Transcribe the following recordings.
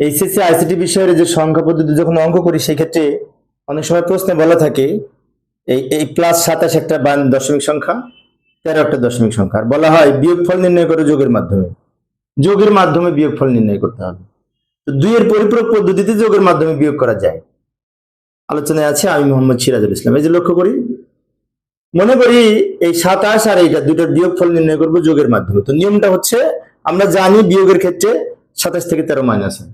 HSC ICT বিষয়ের যে সংখ্যা পদ্ধতি যখন অঙ্ক করি সেই ক্ষেত্রে অনেক সময় প্রশ্নে বলা থাকে, এই এই প্লাস সাতাশ একটা বান দশমিক সংখ্যা, তেরো একটা দশমিক সংখ্যা। আর বলা হয় বিয়োগফল নির্ণয় করে যোগের মাধ্যমে। যোগের মাধ্যমে বিয়োগফল নির্ণয় করতে হবে। তো দুইয়ের পরিপূরক পদ্ধতিতে যোগের মাধ্যমে বিয়োগ করা যায়। আলোচনায় আছে আমি মোহাম্মদ সিরাজুল ইসলাম। এই যে লক্ষ্য করি, মনে করি এই সাতাশ আর এইটা দুটোর বিয়োগফল নির্ণয় করব যোগের মাধ্যমে। তো নিয়মটা হচ্ছে, আমরা জানি বিয়োগের ক্ষেত্রে সাতাশ থেকে তেরো মাইনাস হয়।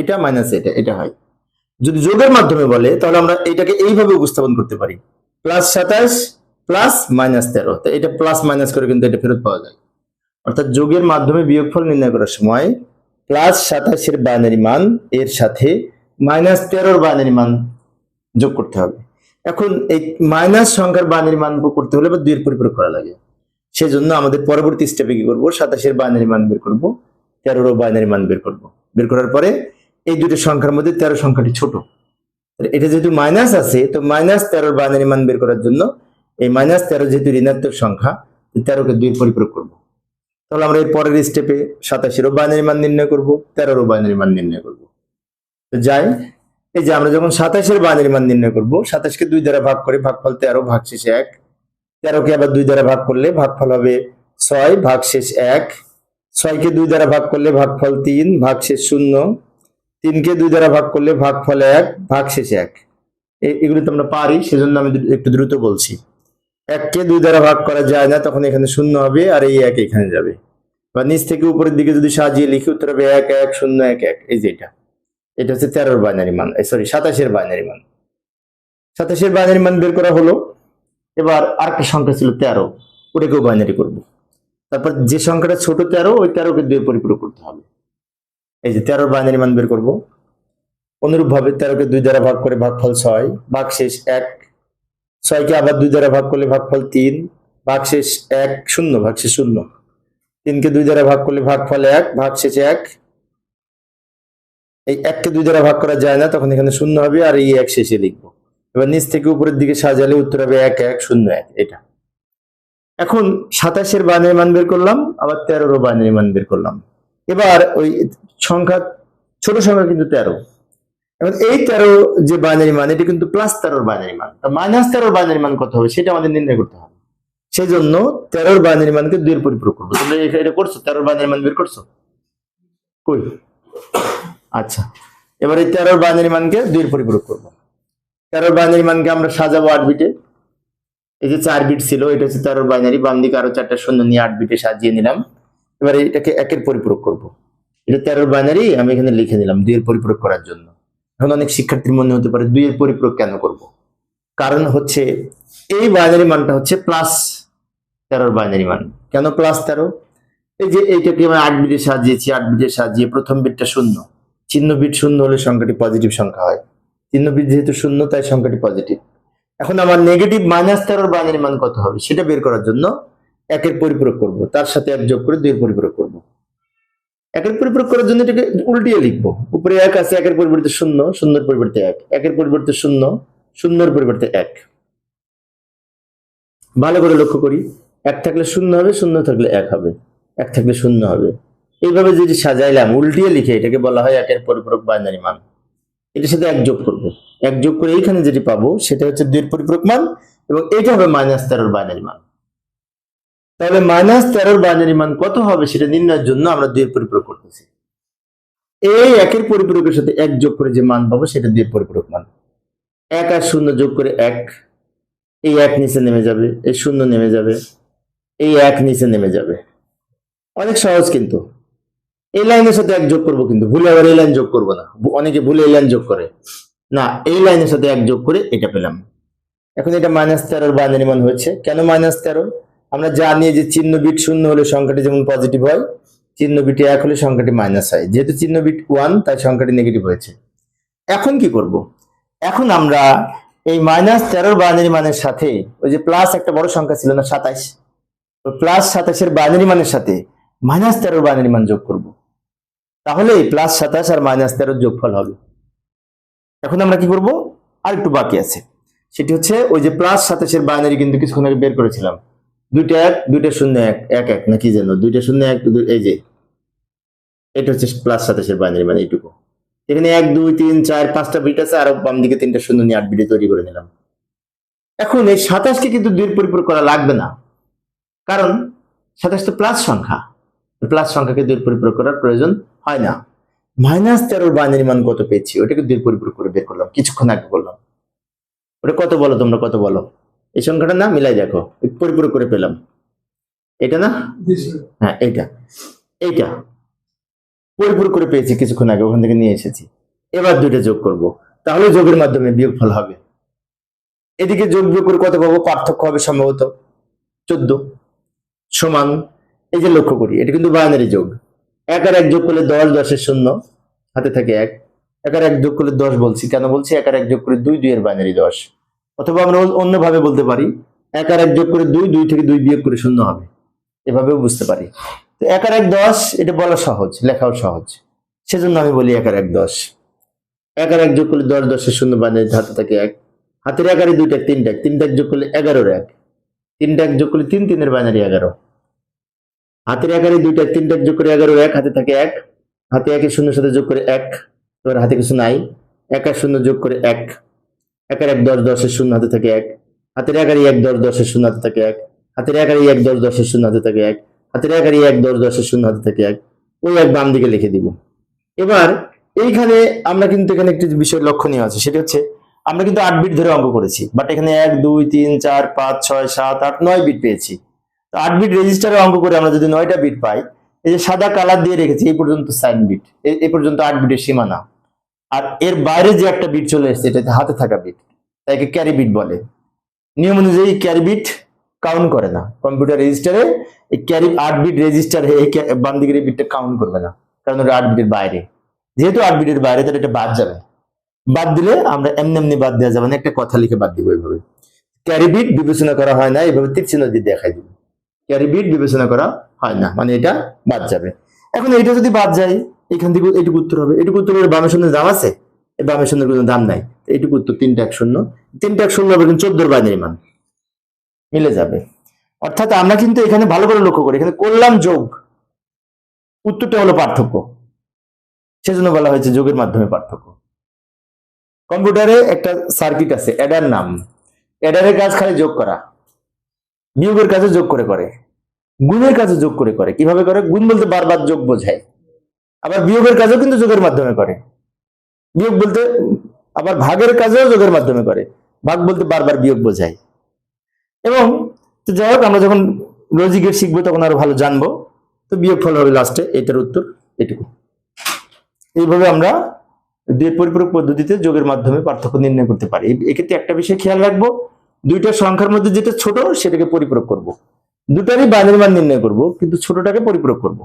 এটা মাইনাস এটা এটা হয়। যদি যোগের মাধ্যমে বলে, তাহলে আমরা এটাকে এইভাবে উপস্থাপন করতে পারি। প্লাস সাতাশ প্লাস মাইনাস তেরো। তো এটা প্লাস মাইনাস করে কিন্তু এটা ফেরত পাওয়া যায়। অর্থাৎ যোগের মাধ্যমে বিয়োগফল নির্ণয় করার সময় প্লাস সাতাশের বাইনারি মান এর সাথে মাইনাস তেরোর বাইনারি মান যোগ করতে হবে। এখন এই মাইনাস সংখ্যার বাইনারি মান করতে হলে বা দুইয়ের পরিপূরক করা লাগে। সেজন্য আমাদের পরবর্তী স্টেপে কি করব? সাতাশের বাইনারি মান বের করব, তেরোরও বাইনারি মান বের করব। বের করার পরে এই দুটো সংখ্যার মধ্যে তেরো সংখ্যাটি ছোট। এটা যেহেতু মাইনাস আছে, তো মাইনাস তেরোর বাইনারি মান বের করার জন্য এই মাইনাস তেরো যেহেতু ঋণাত্মক সংখ্যা তেরোকে দুই পরিপূরক করব। তাহলে আমরা এর পরের স্টেপে সাতাশেরও বাইনারি মান নির্ণয় করব, তেরোরও বাইনারি মান নির্ণয় করব। তো যাই, এই যে আমরা যখন সাতাশের বাইনারি মান নির্ণয় করব, সাতাশকে দুই দ্বারা ভাগ করে ভাগফল তেরো ভাগ শেষ এক। তেরোকে আবার দুই দ্বারা ভাগ করলে ভাগফল হবে ছয় ভাগ শেষ এক। ছয়কে দুই দ্বারা ভাগ করলে ভাগফল তিন ভাগ শেষ শূন্য। তিনকে দুই দ্বারা ভাগ করলে ভাগ ফলে এক ভাগ শেষে এক এগুলো তো আমরা পারি, সেজন্য আমি একটু দ্রুত বলছি। এককে দুই দ্বারা ভাগ করা যায় না, তখন এখানে শূন্য হবে আর এই এক এখানে যাবে। বা নিচ থেকে উপরের দিকে যদি সাজিয়ে লিখি, উত্তর হবে এক এক, শূন্য, এক এক, এই যে এটা। এটা হচ্ছে তেরোর বাইনারি মান সরি সাতাশের বাইনারি মান। সাতাশের বাইনারি মান বের করা হলো। এবার আরেকটা সংখ্যা ছিল তেরো, ওটাকেও বাইনারি করব। তারপর যে সংখ্যাটা ছোট তেরো, ওই তেরোকে দুই পরিপূরক করতে হবে। এই যে তেরোর বাইনারি মান বের করব। অনুরূপ ভাবে তেরোকে দুই দ্বারা ভাগ করে ভাগফল ছয় ভাগ শেষ এক। ছয়কে আবার দুই দ্বারা ভাগ করলে ভাগফল তিন ভাগ শেষ এক শূন্য ভাগ শেষ শূন্য। তিনকে দুই দ্বারা ভাগ করলে ভাগফল এক ভাগ শেষ এক। এই এককে দুই দ্বারা ভাগ করা যায় না, তখন এখানে শূন্য হবে আর এই এক শেষে লিখব। এবার নিচ থেকে উপরের দিকে সাজালে উত্তর হবে এক এক, শূন্য, এক, এটা। এখন সাতাশের বাইনারি মান বের করলাম, আবার তেরোরও বাইনারি মান বের করলাম। এবার ওই সংখ্যা ছোট সংখ্যা কিন্তু তেরো। এখন এই তেরো যে বাইনারি মান, এটা কিন্তু প্লাস তেরোর বাইনারি মান। মাইনাস তেরোর বাইনারি মান কত হবে? সেটা আমাদের নির্ণয় করতে হবে। সেই জন্য তেরোর বাইনারি মানকে দুইয়ের পরিপূরক করব। এটা করছ? তেরোর বাইনারি মান বের করছ? কই? আচ্ছা। এবার এই তেরোর বাইনারি মানকে দুইয়ের পরিপূরক করব। তেরোর বাইনারি মানকে আমরা সাজাবো আট বিটে এই যে চার বিট ছিল, এটা হচ্ছে তেরোর বাইনারি বাম দিকে আরও চারটা শূন্য নিয়ে আট বিটে সাজিয়ে নিলাম। এবার এটাকে একের পরিপূরক করব। এটা তেরোর বাইনারি, আমি এখানে লিখে নিলাম দুইয়ের পরিপূরক করার জন্য। এখন অনেক শিক্ষার্থীর মনে হতে পারে দুইয়ের পরিপূরক কেন করব? কারণ হচ্ছে এই বাইনারি মানটা হচ্ছে প্লাস তেরোর বাইনারি মান। কেন প্লাস তেরো? এই যে এইটাকে আমি আট বিটে সাজিয়েছি আট বিটে সাজিয়ে প্রথম বিটটা শূন্য। চিহ্ন বিট শূন্য হলে সংখ্যাটি পজিটিভ সংখ্যা হয়। চিহ্ন বিট যেহেতু শূন্য, তাই সংখ্যাটি পজিটিভ এখন আমার নেগেটিভ মাইনাস তেরোর বাইনারি মান কত হবে? সেটা বের করার জন্য একের পরিপূরক করব। তার সাথে এক যোগ করে দুইয়ের পরিপূরক করব। একের পরিপূরক করার জন্য এটাকে উল্টিয়ে লিখব। উপরে এক আছে, একের পরিবর্তে শূন্য, শূন্যের পরিবর্তে এক। একের পরিবর্তে শূন্য, শূন্যের পরিবর্তে এক। ভালো করে লক্ষ্য করি। এক থাকলে শূন্য হবে, শূন্য থাকলে এক হবে। এক থাকলে শূন্য হবে। এইভাবে যদি সাজাইলাম, উল্টিয়ে লিখে এটাকে বলা হয় একের পরিপূরক বাইনারি মান। এটার সাথে এক যোগ করব। এক যোগ করে এইখানে যেটি পাবো, সেটা হচ্ছে দুইয়ের পরিপূরক মান এবং এটা হবে মাইনাস তেরোর বাইনারি মান। তাহলে মাইনাস তেরোর বাইনারি মান কত হবে সেটা নির্ণয়ের জন্য আমরা দুইয়ের পরিপূরক করতেছি। এই একের পরিপূরকের সাথে এক যোগ করে যে মান পাবো সেটা দুইয়ের পরিপূরক মান। এক আর শূন্য যোগ করে এক, এই এক নিচে নেমে যাবে, এই শূন্য নেমে যাবে, এই এক নিচে নেমে যাবে। অনেক সহজ কিন্তু। এই লাইনের সাথে এক যোগ করব কিন্তু, ভুলে আবার এই লাইন যোগ করব না। অনেকে ভুলে এই লাইন যোগ করে। না, এই লাইনের সাথে এক যোগ করে এটা পেলাম। এখন এটা মাইনাস তেরোর বাইনারি মান হয়েছে। কেন মাইনাস তেরো? আমরা জানি যে চিহ্ন বিট শূন্য হলে সংখ্যাটি যেমন পজিটিভ হয়, চিহ্ন বিটে এক হলে সংখ্যাটি মাইনাস হয়। যেহেতু চিহ্ন বিট ওয়ান তাই সংখ্যাটি নেগেটিভ হয়েছে। এখন কি করব? এখন আমরা এই মাইনাস তেরোর বাইনারি মানের সাথে, ওই যে প্লাস একটা বড় সংখ্যা ছিল না, সাতাইশ। প্লাস সাতাশের বাইনারি মানের সাথে মাইনাস তেরোর বাইনারি মান যোগ করব। তাহলে প্লাস সাতাশ আর মাইনাস তেরোর যোগফল হবে। এখন আমরা কি করব? আর একটু বাকি আছে। সেটি হচ্ছে ওই যে প্লাস সাতাশের বাইনারি কিন্তু কিছুক্ষণ আগে বের করেছিলাম। দুইটা এক, দুইটা শূন্য এক এক এক, না কি যেন? দুইটা শূন্য এক এই যে। এটা হচ্ছে প্লাস সাতাশের বাইনারি মানে এইটুকু। এখানে এক, দুই, তিন, চার, পাঁচটা বিট আছে, আর বাম দিকে তিনটা শূন্য নিয়ে আট বিটে তৈরি করে নিলাম। এখন এই সাতাশকে কিন্তু দুই পরিপূরক করা লাগবে না। কারণ সাতাশ তো প্লাস সংখ্যা। প্লাস সংখ্যাকে দুই পরিপূরক করার প্রয়োজন হয় না। মাইনাস তেরোর বাইনারি মান কত পেয়েছি? ওটাকে দুই পরিপূরক করে বের করলাম। কিছুক্ষণ আগে করলাম। ওটা কত বলো তোমরা? কত বলো? এই সংখ্যাটা না মিলাই দেখো পরিপূরক করে পেলাম। এটা না? হ্যাঁ এইটা। এইটা। পরিপূরক করে পেয়েছি কিছুক্ষণ আগে ওখান থেকে নিয়ে এসেছি। এবার দুইটা যোগ করব। তাহলে যোগের মাধ্যমে বিয়োগফল হবে। এদিকে যোগ বিয়োগ করে কত পাবো? পার্থক্য হবে সম্ভবত চোদ্দ সমান এই যে লক্ষ্য করি এটা কিন্তু বাইনারি যোগ। এক আর এক যোগ করলে দশ দশের শূন্য হাতে থাকে এক। এক আর এক যোগ করলে দশ বলছি কেন বলছি? এক আর এক যোগ করে দুই দুই এর বাইনারি দশ। অথবা আমরা অন্যভাবে বলতে পারি, এক আর এক যোগ করে দুই দুই থেকে দুই বিয়োগ করে শূন্য হবে। এভাবেও বুঝতে পারি। তো এক আর এক দশ, এটা বলা সহজ, লেখাও সহজ। সেজন্য আমি বলি এক আর এক দশ। এক আর এক যোগ করলে দশ, দশের শূন্য বাইনারি হাতে থাকে এক। হাতের এগারো দুইটা, তিনটা তিনটা এক যোগ করলে এগারোর এক। তিনটা এক যোগ করলে তিন, তিনের বাইনারি এগারো। হাতের এগারো দুইটা, তিনটা যোগ করে এগারো এক, হাতে থাকে এক। হাতে একের শূন্য সাথে যোগ করে এক, এবার হাতে কিছু নাই। এক আর শূন্য যোগ করে এক। এক আর এক দশ, দশের শূন্য, হাতে থাকে এক। হাতের এগারো এক, দশ, দশের শূন্য, হাতে থাকে এক। হাতের এগারো এক, দশ, দশের শূন্য, হাতে থাকে এক। হাতের এগারো এক, দশ, দশের শূন্য, হাতে থাকে এক। ওই এক বাম দিকে লিখে দিব। এবার এইখানে আমরা কিন্তু এখানে একটি বিষয় লক্ষণীয় আছে। সেটা হচ্ছে, আমরা কিন্তু আট বিট ধরে অঙ্ক করেছি বাট এখানে এক, দুই, তিন, চার, পাঁচ, ছয়, সাত, আট, নয় বিট পেয়েছি। তো আট বিট রেজিস্টারে অঙ্ক করে আমরা যদি নয়টা বিট পাই, এই যে সাদা কালার দিয়ে রেখেছি, এই পর্যন্ত সাইন বিট এই পর্যন্ত আট বিটের সীমানা। আর এর বাইরে যে একটা বিট চলে এসেছে এটা হাতে থাকা বিট তাকে ক্যারি বিট বলে। নিয়ম অনুযায়ী ক্যারি বিট কাউন্ট করে না। কম্পিউটার রেজিস্টারে এই ক্যারি আট বিট রেজিস্টার বাম দিকের এই বিটটা কাউন্ট করবে না, কারণ ওটা আট বিটের বাইরে। যেহেতু আট বিটের বাইরে, তাহলে এটা বাদ যাবে। বাদ দিলে আমরা এমনি এমনি বাদ দেওয়া যাবে না, একটা কথা লিখে বাদ দিব এইভাবে। ক্যারি বিট বিবেচনা করা হয় না, এইভাবে তীর চিহ্ন দিয়ে দেখাই দিব। ক্যারি বিট বিবেচনা করা হয় না মানে এটা বাদ যাবে। এখন এইটা যদি বাদ যায় এখান থেকে এটুকু উত্তর হবে। এটুকু উত্তর বামের শূন্যের দাম আছে? বামের শূন্যের কোনো দাম নাই। এটুকু উত্তর তিনটা এক শূন্য। তিনটা এক শূন্য হবে কিন্তু চোদ্দোর বাইনারি মান। মিলে যাবে। অর্থাৎ আমরা কিন্তু এখানে ভালো করে লক্ষ্য করি। এখানে করলাম যোগ। উত্তরটা হলো পার্থক্য। সেজন্য বলা হয়েছে যোগের মাধ্যমে পার্থক্য। কম্পিউটারে একটা সার্কিট আছে, অ্যাডার নাম। অ্যাডারের কাজ খালি যোগ করা। বিয়োগের কাজে যোগ করে করে। গুণের কাজে যোগ করে করে। কীভাবে করে? গুণ বলতে বারবার যোগ বোঝায়। আবার বিয়োগের কাজও কিন্তু যোগের মাধ্যমে করে। বিয়োগ বলতে আবার ভাগের কাজেও যোগের মাধ্যমে করে। ভাগ বলতে বারবার বিয়োগ বোঝায়। এবং তো যাই হোক, আমরা যখন লজিকের শিখব তখন আরও ভালো জানব। তো বিয়োগ ফল হবে লাস্টে এটার উত্তর এটুকু। এইভাবে আমরা দুই পরিপূরক পদ্ধতিতে যোগের মাধ্যমে পার্থক্য নির্ণয় করতে পারি। এক্ষেত্রে একটা বিষয় খেয়াল রাখব, দুইটা সংখ্যার মধ্যে যেটা ছোট সেটাকে পরিপূরক করব। দুটারই বাইনারি মান নির্ণয় করব, কিন্তু ছোটটাকে পরিপূরক করব।